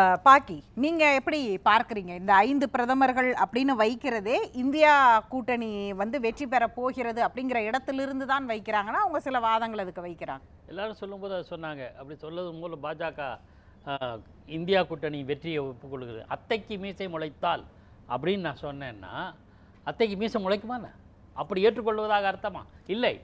பாக்கி நீங்க எப்படி பார்க்குறீங்க? இந்த ஐந்து பிரதமர்கள் அப்படின்னு வைக்கிறதே இந்தியா கூட்டணி வந்து வெற்றி பெற போகிறது அப்படிங்கிற இடத்திலிருந்து தான் வைக்கிறாங்கன்னா அவங்க சில வாதங்கள் அதுக்கு வைக்கிறாங்க. எல்லாரும் சொல்லும்போது அதை சொன்னாங்க. அப்படி சொல்லது மூலம் பாஜக இந்தியா கூட்டணி வெற்றியை ஒப்புக்கொள்கிறது. அத்தைக்கு மீசை முளைத்தால் அப்படின்னு நான் சொன்னேன்னா அத்தைக்கு மீசை முளைக்குமா அப்படி ஏற்றுக்கொள்வதாக அர்த்தமா? இல்லை.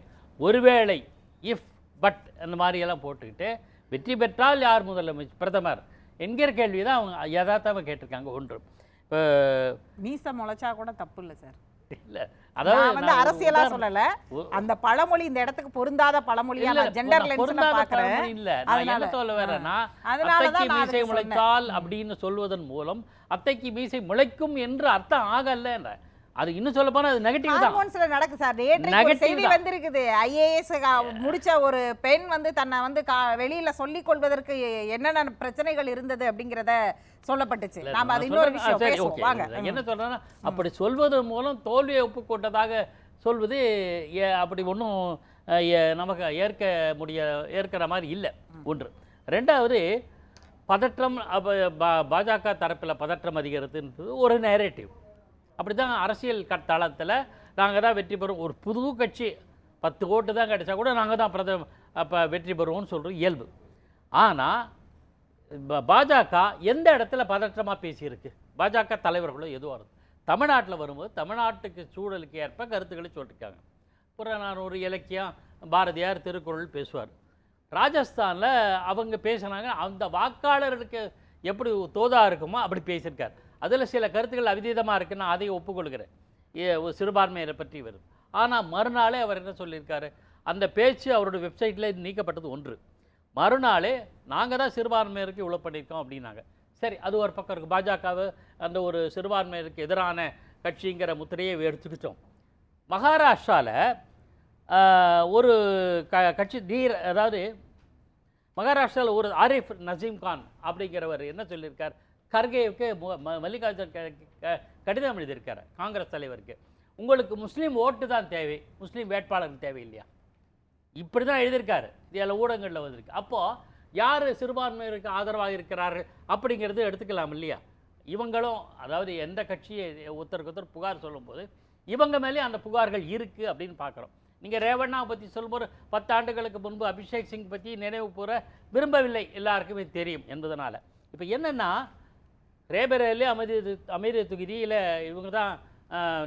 ஒருவேளை இஃப் பட் அந்த மாதிரியெல்லாம் போட்டுக்கிட்டு வெற்றி பெற்றால் யார் முதலமைச்சர் பிரதமர்? என்கிற கேள்வி தான் அவங்க யதார்த்தமாக கேட்டிருக்காங்க. ஒன்று. இப்போ மீச முளைச்சா கூட தப்பு இல்லை சார். இல்லை. நான் வந்து அரசியலா சொல்லல. அந்த பழமொழி இந்த இடத்துக்கு பொருந்தாத பழமொழியா நான் ஜெண்டர் லென்ஸ்ல பாக்குறேன். இல்ல. நான் என்ன சொல்ல வரேன்னா அத்தைக்கு மீசை. முளைத்தால் அப்படின்னு சொல்வதன் மூலம் அத்தைக்கு மீசை முளைக்கும் என்று அர்த்தம் ஆகல அது இன்னும் சொல்ல போனா அது நெகட்டிவ் தான். ஹார்மோன்ஸ்ல நடக்கு சார். நேற்று Negative செய்தி. வந்திருக்குது. ஐஏஎஸ் முடிச்ச ஒரு பெண் வந்து தன்னை வந்து கா- வெளியில சொல்லிக் கொள்வதற்கு என்னென்ன பிரச்சனைகள் இருந்தது அப்படிங்கறத சொல்லப்பட்டுச்சு. நாம அது இன்னொரு. விஷயம் பேசுவோம். வாங்க. என்ன சொல்றேன்னா அப்படி சொல்வதன் மூலம் தோல்வியை ஒப்புக்கொண்டதாக சொல்வது அப்படி ஒன்றும் நமக்கு ஏற்க முடிய ஏற்கிற மாதிரி இல்லை. ஒன்று. ரெண்டாவது பதற்றம் பாஜக தரப்பில் பதற்றம் அதிகரித்துன்றது ஒரு நேரேட்டிவ் அப்படி தான் அரசியல் க- நாங்கள் தான் வெற்றி பெறும் ஒரு புது கட்சி பத்து ஓட்டு தான் கிடைச்சா கூட நாங்கள் தான் பிரதம அப்போ வெற்றி பெறுவோம்னு சொல்கிறோம் இயல்பு. ஆனால் பாஜக எந்த இடத்துல பதற்றமாக பேசியிருக்கு? பாஜக தலைவர்களோ எதுவாக இருக்கும் தமிழ்நாட்டில் வரும்போது தமிழ்நாட்டுக்கு சூழலுக்கு ஏற்ப கருத்துக்களை சொல்லியிருக்காங்க. புறநானூறு இலக்கியம் பாரதியார் திருக்குறள் பேசுவார். ராஜஸ்தானில் அவங்க பேசினாங்க அந்த வாக்காளர்களுக்கு எப்படி தோதாக இருக்குமோ அப்படி பேசியிருக்கார். அதில் சில கருத்துக்கள் அவிதீதமாக இருக்குன்னு நான் அதை ஒப்புக்கொள்கிறேன். ஏ ஒரு சிறுபான்மையரை பற்றி வரும் ஆனால் மறுநாளே அவர் என்ன சொல்லியிருக்காரு? அந்த பேச்சு அவருடைய வெப்சைட்டில் நீக்கப்பட்டது ஒன்று. மறுநாளே நாங்கள் தான் சிறுபான்மையருக்கு இவ்வளோ பண்ணியிருக்கோம் அப்படின்னாங்க. சரி அது ஒரு பக்கம் இருக்குது பாஜகவை அந்த ஒரு சிறுபான்மையருக்கு எதிரான கட்சிங்கிற முத்திரையை எடுத்துக்கிட்டோம். மகாராஷ்டிராவில் ஒரு க கட்சி தீர் அதாவது மகாராஷ்டிராவில் ஒரு ஆரிஃப் நசீம் கான் அப்படிங்கிறவர் என்ன சொல்லியிருக்கார்? கர்கேவுக்கு ம- மல்லிகார்ஜுன் கடிதம் எழுதியிருக்கார் காங்கிரஸ் தலைவருக்கு. உங்களுக்கு முஸ்லீம் ஓட்டு தான் தேவை முஸ்லீம் வேட்பாளர் தேவை இல்லையா இப்படி தான் எழுதியிருக்காரு. இதில் ஊடகங்களில் வந்திருக்கு. அப்போது யார் சிறுபான்மையினருக்கு ஆதரவாக இருக்கிறார் அப்படிங்கிறது எடுத்துக்கலாம் இல்லையா? இவங்களும் அதாவது எந்த கட்சியை ஒருத்தருக்கு ஒருத்தர் புகார் சொல்லும்போது இவங்க மேலே அந்த புகார்கள் இருக்குது அப்படின்னு பார்க்குறோம். நீங்கள் ரேவண்ணா பற்றி சொல்லும்போது பத்து ஆண்டுகளுக்கு முன்பு அபிஷேக் சிங் பற்றி நினைவு கூற விரும்பவில்லை எல்லாருக்குமே தெரியும் என்பதனால். இப்போ என்னென்னா ரேபரேலி அமைதி அமைதி தொகுதியில் இவங்க தான்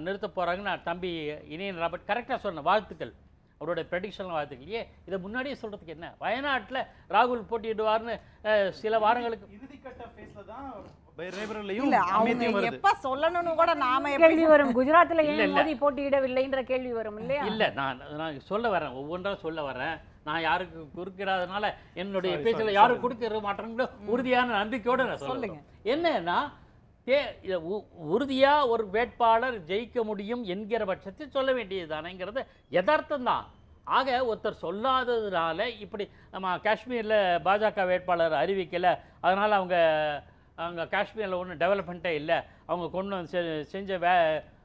நிறுத்த போகிறாங்கன்னு நான் தம்பி இனியன் ராபர்ட் கரெக்டாக சொன்னேன். வாழ்த்துக்கள். அவரோட ப்ரெடிக்ஷன் வாழ்த்துக்கள். ஏன் இதை முன்னாடியே சொல்கிறதுக்கு என்ன? வயநாட்டில் ராகுல் போட்டியிடுவார்னு சில வாரங்களுக்கு போட்டியிடவில்லைன்ற கேள்வி வரும் இல்லையா? இல்லை நான் நான் சொல்ல வரேன் ஒவ்வொன்றா சொல்ல வரேன் நான் யாருக்கு குறுக்கிடாதனால என்னுடைய பேச்சில் யாரும் கொடுக்க மாட்டேங்கிற உறுதியான நம்பிக்கையோடு நான் சொல்லுங்க. என்னன்னா தே இத உ- உறுதியா ஒரு வேட்பாளர் ஜெயிக்க முடியும் என்கிற பட்சத்தில் சொல்ல வேண்டியது தானேங்கிறது யதார்த்தம் தான் ஆக ஒருத்தர் சொல்லாததுனால இப்படி நம்ம காஷ்மீரில் பாஜக வேட்பாளர் அறிவிக்கலை அதனால் அவங்க அவங்க காஷ்மீரில் ஒன்றும் டெவலப்மெண்ட்டே இல்லை. அவங்க கொண்டு வந்து செ- செஞ்ச வே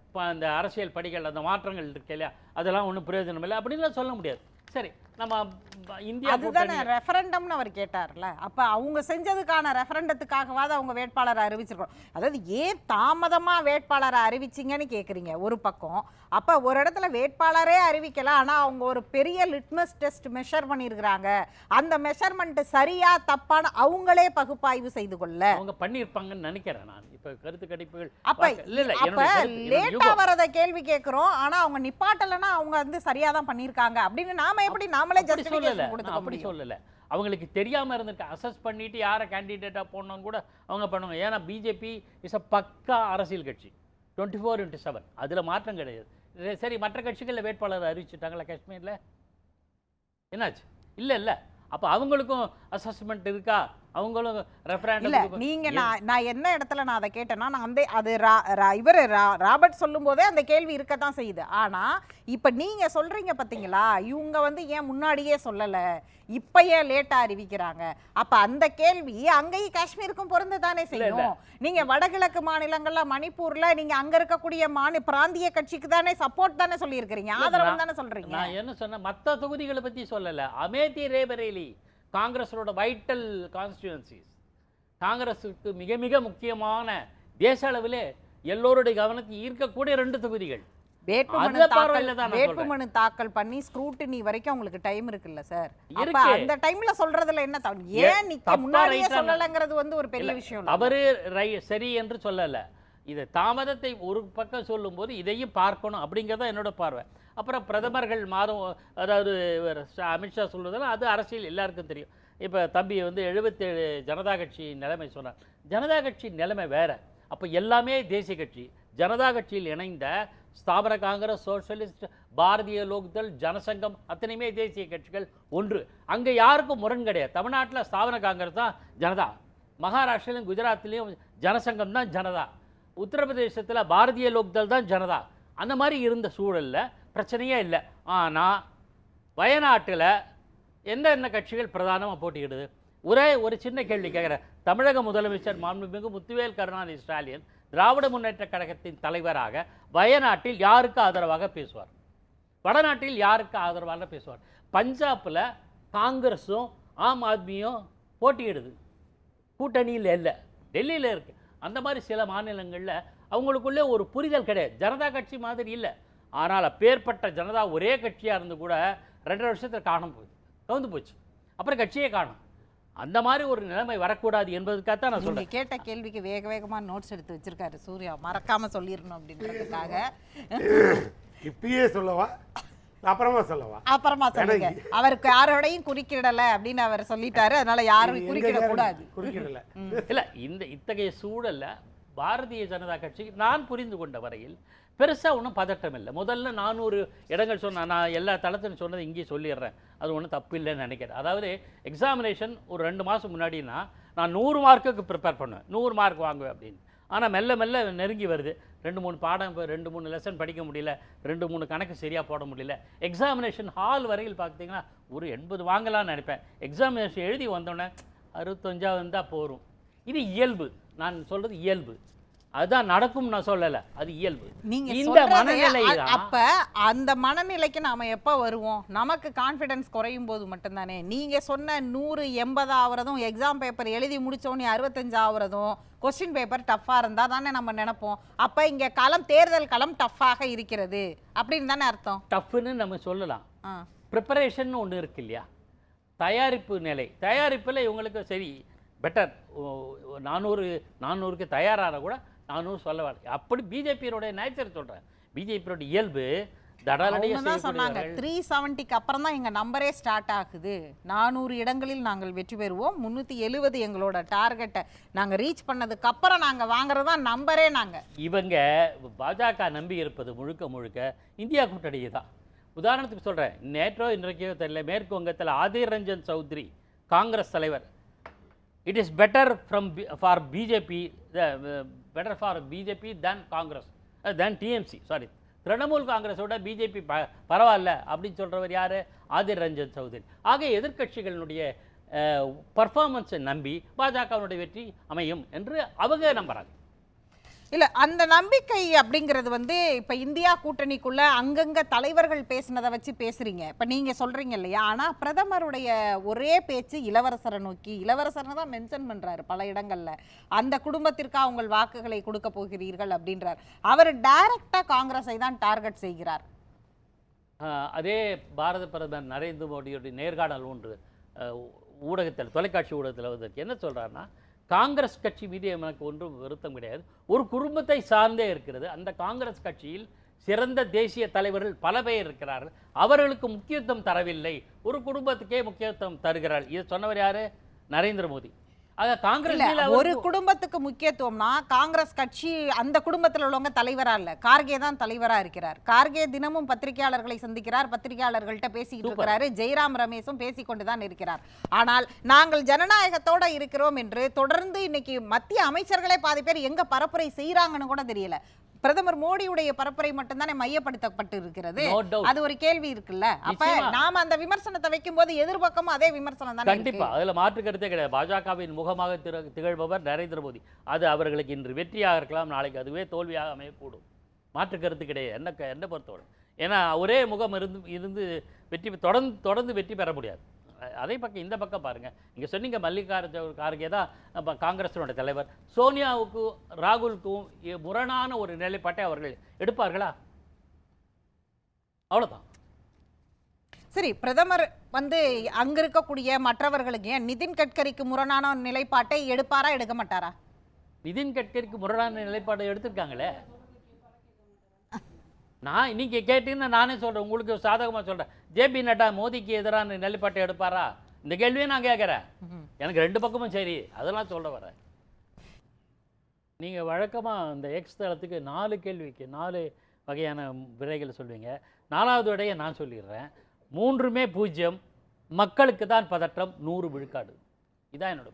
இப்போ அந்த அரசியல் படிகள் அந்த மாற்றங்கள் இருக்கு இல்லையா? அதெல்லாம் ஒன்றும் பிரயோஜனம் இல்லை. அப்படின்லாம் சொல்ல முடியாது. சரி. நம்ம இந்தியா அதுதானே ரெஃபரண்டம்னு அவர் கேட்டார்ல. அப்ப அவங்க செஞ்சதுக்கான ரெஃபரண்டத்துக்காகவாது அவங்க வேட்பாளரை அறிவிச்சிருக்கணும். அதாவது ஏன் தாமதமா வேட்பாளரை அறிவிச்சிங்கன்னு கேக்குறீங்க ஒரு பக்கம். அப்ப ஒரு இடத்துல வேட்பாளரே அறிவிக்கல ஆனா அவங்க ஒரு பெரிய லிட்மஸ் டெஸ்ட் மெஷர் பண்ணியிருக்கிறாங்க அந்த மெஷர்மெண்ட் சரியா தப்பான அவங்களே பகுப்பாய்வு செய்து கொள்ள. அவங்க பண்ணியிருப்பாங்கன்னு நினைக்கிறேன் நான். இப்போ கருத்து கணிப்புகள் அப்ப இல்ல அப்ப என்னுடைய கருத்து, என்னுடைய லேட்டா யூகம். வரத கேள்வி கேக்குறோம் ஆனா அவங்க நிப்பாட்டலன்னா அவங்க வந்து சரியா தான் பண்ணிருக்காங்க. அப்படின்னு நாம எப்படி நாமளே சொல்லல. அப்படி சொல்லல. அவங்களுக்கு தெரியாம இருந்திருக்கு. அசஸ் பண்ணிட்டு யாரை கேண்டிடேட்டா போடணும்னு கூட அவங்க பண்ணுவாங்க. ஏன்னா பிஜேபி இஸ் அ பக்கா அரசியல் கட்சி. டுவெண்ட்டி ஃபோர் இன்ட்டு செவன் அதில் மாற்றம் கிடையாது. சரி, சரி மற்ற கட்சிகளில் வேட்பாளர் அறிவிச்சிட்டாங்களா காஷ்மீரில்? என்னாச்சு? இல்லை இல்லை. அப்போ அவங்களுக்கும் அசஸ்மெண்ட் இருக்கா? அவங்களும் இல்ல ரெஃபரண்டம் நீங்க நான் நான் என்ன இடத்துல நான் அதை கேட்டேன்னா நான் அந்த அது ரா- இவரு ரா- ராபர்ட் சொல்லும் போதே அந்த கேள்வி இருக்கத்தான் செய்யுது. ஆனா இப்ப நீங்க சொல்றீங்க பாத்தீங்களா இவங்க வந்து ஏன் முன்னாடியே சொல்லல இப்ப ஏன் லேட்டா அறிவிக்கிறாங்க? அப்ப அந்த கேள்வி அங்கேயும் காஷ்மீருக்கும் பொருந்து தானே. செய்யும். நீங்க வடகிழக்கு மாநிலங்கள்ல மணிப்பூர்ல நீங்க அங்க இருக்கக்கூடிய மாநில பிராந்திய கட்சிக்கு தானே சப்போர்ட் தானே சொல்லியிருக்கிறீங்க. ஆதரவு தானே சொல்றீங்க. நான் என்ன சொன்னேன் மற்ற தொகுதிகளை பற்றி சொல்லலை. அமேதி ரேபரேலி. காங்கிரஸோட வைட்டல் கான்ஸ்டியூன்சிஸ் காங்கிரஸுக்கு மிக மிக முக்கியமான தேச அளவிலே எல்லோருடைய கவனத்தை ஈர்க்கக்கூடிய ரெண்டு தொகுதிகள். வேட்புமனு தாக்கல் பண்ணி ஸ்க்ரூட்டினி வரைக்கும் உங்களுக்கு டைம் இருக்குல்ல சார். அந்த டைம்ல சொல்றதுல என்ன ஏன் முன்னாடியே சொல்லலங்கிறது வந்து ஒரு பெரிய விஷயம் இல்ல. தவறு ரை சரி என்று சொல்லல. இது தாமதத்தை ஒரு பக்கம் சொல்லும்போது இதையும் பார்க்கணும் அப்படிங்கிறது என்னோட பார்வை. அப்புறம் பிரதமர்கள் மாதம் அதாவது அமித்ஷா சொல்வதெல்லாம் அது அரசியல் எல்லாருக்கும் தெரியும். இப்போ தம்பி வந்து எழுபத்தேழு ஜனதா கட்சி நிலைமை சொன்னார். ஜனதா கட்சி நிலைமை வேறு. அப்போ எல்லாமே தேசிய கட்சி. ஜனதா கட்சியில் இணைந்த ஸ்தாபன காங்கிரஸ் சோஷலிஸ்ட் பாரதிய லோக்தள் ஜனசங்கம் அத்தனையுமே தேசிய கட்சிகள் ஒன்று. அங்கே யாருக்கும் முரண் கிடையாது. தமிழ்நாட்டில் ஸ்தாபன காங்கிரஸ் தான் ஜனதா. மகாராஷ்டிரிலையும் குஜராத்லேயும் ஜனசங்கம் தான் ஜனதா. உத்தரப்பிரதேசத்தில் பாரதிய லோக்தள் தான் ஜனதா. அந்த மாதிரி இருந்த சூழலில் பிரச்சனையே இல்லை. ஆனால் வயநாட்டில் எந்தெந்த கட்சிகள் பிரதானமாக போட்டியிடுது? ஒரே ஒரு சின்ன கேள்வி கேட்குறேன் தமிழக முதலமைச்சர் மாண்புமிகு முத்துவேல் கருணாநிதி ஸ்டாலின் திராவிட முன்னேற்ற கழகத்தின் தலைவராக வயநாட்டில் யாருக்கு ஆதரவாக பேசுவார்? வடநாட்டில் யாருக்கு ஆதரவாக பேசுவார்? பஞ்சாபில் காங்கிரஸும் ஆம் ஆத்மியும் போட்டியிடுது. கூட்டணியில் இல்லை. டெல்லியில் இருக்குது அந்த மாதிரி சில மாநிலங்களில் அவங்களுக்குள்ளே ஒரு புரிதல் கிடையாது. ஜனதா கட்சி மாதிரி இல்லை. ஆனால் அப்பேற்பட்ட ஜனதா ஒரே கட்சியாக இருந்து கூட ரெண்டரை வருஷத்தில் காணாம போச்சு கவுந்து போச்சு. அப்புறம் கட்சியே காணும். அந்த மாதிரி ஒரு நிலைமை வரக்கூடாது என்பதுக்காகத்தான் நான் நீங்க சொல்றேன் கேட்ட கேள்விக்கு வேக வேகமா நோட்ஸ் எடுத்து வச்சிருக்காரு சூர்யா. மறக்காம சொல்லிடணும் அப்படின்றதுக்காக. இப்பயே சொல்லவா? நான் அப்புறமா சொல்லவா? அப்புறமா சொல்லுங்க. அவருக்கு யாரோடையும் குறுக்கிடல அப்படின்னு அவர் சொல்லிட்டாரு. அதனால யாரும் குறுக்கிட கூடாது. குறுக்கிடல. இல்லை இந்த இத்தகைய சூழல்ல பாரதிய ஜனதா கட்சிக்கு நான் புரிந்து கொண்ட வரையில் பெருசாக ஒன்றும் பதட்டம் இல்லை. முதல்ல நானூறு இடங்கள் சொன்ன நான் எல்லா தளத்திலும் சொன்னதை இங்கேயே சொல்லிடுறேன். அது ஒன்றும் தப்பு இல்லைன்னு நினைக்கிறேன். அதாவது எக்ஸாமினேஷன் ஒரு ரெண்டு மாதம் முன்னாடினா நான் நூறு மார்க்குக்கு ப்ரிப்பேர் பண்ணுவேன். நூறு மார்க் வாங்குவேன் அப்படின்னு. ஆனால் மெல்ல மெல்ல நெருங்கி வருது. ரெண்டு மூணு பாடம் இப்போ ரெண்டு மூணு லெசன் படிக்க முடியல ரெண்டு மூணு கணக்கு சரியாக போட முடியல. எக்ஸாமினேஷன் ஹால் வரையில் பார்த்தீங்கன்னா ஒரு எண்பது வாங்கலாம்னு நினைப்பேன். எக்ஸாமினேஷன் எழுதி வந்தோடனே அறுபத்தஞ்சாவது இருந்தால் போகும் இது இயல்பு. நான் சொல்கிறது இயல்பு. அதுதான் நடக்கும் நான் சொல்லலை. அது இயல்பு. நீங்க இந்த மனநிலை அப்ப அந்த மனநிலைக்கு நாம எப்ப வருவோம்? நமக்கு கான்ஃபிடன்ஸ் குறையும் போது மட்டும்தானே. நீங்க சொன்ன நூறு எண்பது ஆகுறதும் எக்ஸாம் பேப்பர் எழுதி முடிச்சோடனே அறுபத்தஞ்சு ஆகுறதும் கொஸ்டின் பேப்பர் டஃப்பா இருந்தா தானே நம்ம நினைப்போம். அப்ப இங்க களம் தேர்தல் களம் டஃப்பாக இருக்கிறது. அப்படின்னு தானே அர்த்தம்? டஃப்னு நம்ம சொல்லலாம். ப்ரிப்பரேஷன் ஒன்று இருக்கு இல்லையா? தயாரிப்பு நிலை. தயாரிப்பில் இவங்களுக்கு சரி பெட்டர் நானூறு நானூறுக்கு தயாரான கூட நானூறு சொல்ல வேண்டாம் அப்படி பிஜேபியோடைய நேச்சர் சொல்கிறேன் பிஜேபியோட இயல்பு சொன்னாங்க. த்ரீ செவன்ட்டிக்கு அப்புறம் தான் எங்க நம்பரே ஸ்டார்ட் ஆகுது. நானூறு இடங்களில் நாங்கள் வெற்றி பெறுவோம். முந்நூற்றி எழுபது எங்களோட டார்கெட்டை நாங்க ரீச் பண்ணதுக்கு அப்புறம் நாங்க வாங்குறது தான் நம்பரே நாங்க. இவங்க பாஜக நம்பி இருப்பது முழுக்க முழுக்க இந்தியா கூட்டணியை தான். உதாரணத்துக்கு சொல்கிறேன் நேற்றோ இன்றைக்கோ தெரியல மேற்கு வங்கத்தில் ஆதிர் ரஞ்சன் சௌத்ரி காங்கிரஸ் தலைவர். It is better from for BJP better for BJP than Congress than TMC sorry Trinamool காங்கிரஸோட பிஜேபி ப பரவாயில்ல அப்படின்னு சொல்கிறவர் யார்? ஆதிர் ரஞ்சன் சௌத்ரி. ஆக எதிர்க்கட்சிகளினுடைய பர்ஃபார்மன்ஸை நம்பி பாஜகவினுடைய வெற்றி அமையும் என்று அவங்க நம்புகிறாங்க இல்ல அந்த நம்பிக்கை அப்படிங்கிறது வந்து இப்ப இந்தியா கூட்டணிக்குள்ள அங்கங்க தலைவர்கள் பேசுனதை வச்சு பேசுறீங்க. இப்ப நீங்க சொல்றீங்க இல்லையா? ஆனா பிரதமருடைய ஒரே பேச்சு இளவரசரை நோக்கி. இளவரசரை தான் மென்ஷன் பண்றாரு பல இடங்கள்ல. அந்த குடும்பத்திற்கு உங்கள் வாக்குகளை கொடுக்க போகிறீர்கள் அப்படின்றார். அவர் டைரக்டா காங்கிரஸை தான் டார்கெட் செய்கிறார். அதே பாரத பிரதமர் நரேந்திர மோடியுடைய நேர்காணல் ஒன்று ஊடகத்தில் தொலைக்காட்சி ஊடகத்தில் வந்திருக்கு. என்ன சொல்கிறாருன்னா காங்கிரஸ் கட்சி மீது எனக்கு ஒன்றும் வருத்தம் கிடையாது. ஒரு குடும்பத்தை சார்ந்தே இருக்கிறது. அந்த காங்கிரஸ் கட்சியில் சிறந்த தேசிய தலைவர்கள் பல பேர் இருக்கிறார்கள். அவர்களுக்கு முக்கியத்துவம் தரவில்லை. ஒரு குடும்பத்துக்கே முக்கியத்துவம் தருகிறார். இதை சொன்னவர் யாரு? நரேந்திர மோடி. காங்கிரஸ் ஒரு குடும்பத்துக்கு முக்கியத்துவம்னா காங்கிரஸ் கட்சி அந்த குடும்பத்துல உள்ளவங்க தலைவரா இல்ல. கார்கே தான் தலைவரா இருக்கிறார். கார்கே தினமும் பத்திரிகையாளர்களை சந்திக்கிறார். பத்திரிகையாளர்கள்ட்ட பேசிக்கிட்டு. இருக்கிறாரு. ஜெயராம் ரமேஷும் பேசிக்கொண்டு தான் இருக்கிறார். ஆனால் நாங்கள் ஜனநாயகத்தோட இருக்கிறோம் என்று தொடர்ந்து இன்னைக்கு மத்திய அமைச்சர்களே பாதி பேர் எங்க பரப்புரை செய்யறாங்கன்னு கூட தெரியல. பிரதமர் மோடியுடைய பரப்புரை மட்டும்தானே மையப்படுத்தப்பட்டு இருக்கிறது. அது ஒரு கேள்வி இருக்குல்ல. அப்ப. நாம அந்த விமர்சனத்தை வைக்கும்போது எதிர்பக்கமும் அதே விமர்சனம் தானே கண்டிப்பா. அதுல மாற்று கருத்தே கிடையாது. பாஜகவின் முகமாக திகழ்பவர் நரேந்திர மோடி. அது அவர்களுக்கு இன்று வெற்றியாக இருக்கலாம் நாளைக்கு அதுவே தோல்வியாக அமையக்கூடும். மாற்று கருத்து கிடையாது. என்ன என்ன பொறுத்தவரை. ஏன்னா ஒரே முகம் இருந்து இருந்து வெற்றி தொடர்ந்து தொடர்ந்து வெற்றி பெற முடியாது. அதே பக்கம் இந்த பக்கம் பாருங்க. நீங்க சொன்னீங்க மல்லிகார்ஜுன கார்கே தான் அப்ப காங்கிரஸினுடைய தலைவர். சோனியாவுக்கும் ராகுலுக்கும் முரணான ஒரு நிலைப்பாட்டை அவர்கள் எடுப்பார்களா? அவ்வளவுதான். சரி பிரதமர் வந்து அங்க இருக்கக்கூடிய மற்றவர்களுக்கு ஏன் நிதின் கட்கரிக்கு முரணான நிலைப்பாட்டை எடுப்பாரா எடுக்க மாட்டாரா? நிதின் கட்கரிக்கு முரணான நிலைப்பாடு எடுத்திருக்காங்களே. நான் நீங்க கேட்டீங்கன்னா நானே சொல்றேன். உங்களுக்கு சாதகமா சொல்றேன். ஜேபி நட்டா மோடிக்கு எதிரான நிலைப்பாட்டை எடுப்பாரா? இந்த கேள்வியை நான் கேட்குறேன். எனக்கு ரெண்டு பக்கமும் சரி. அதெல்லாம் சொல்ல வரேன். நீங்கள் வழக்கமாக இந்த எக்ஸ் தளத்துக்கு நாலு கேள்விக்கு நாலு வகையான விடைகளை சொல்வீங்க. நாலாவது விடையை நான் சொல்லிடுறேன். மூன்றுமே பூஜ்ஜியம். மக்களுக்கு தான் பதற்றம். நூறு விழுக்காடு. இதான் என்னோட.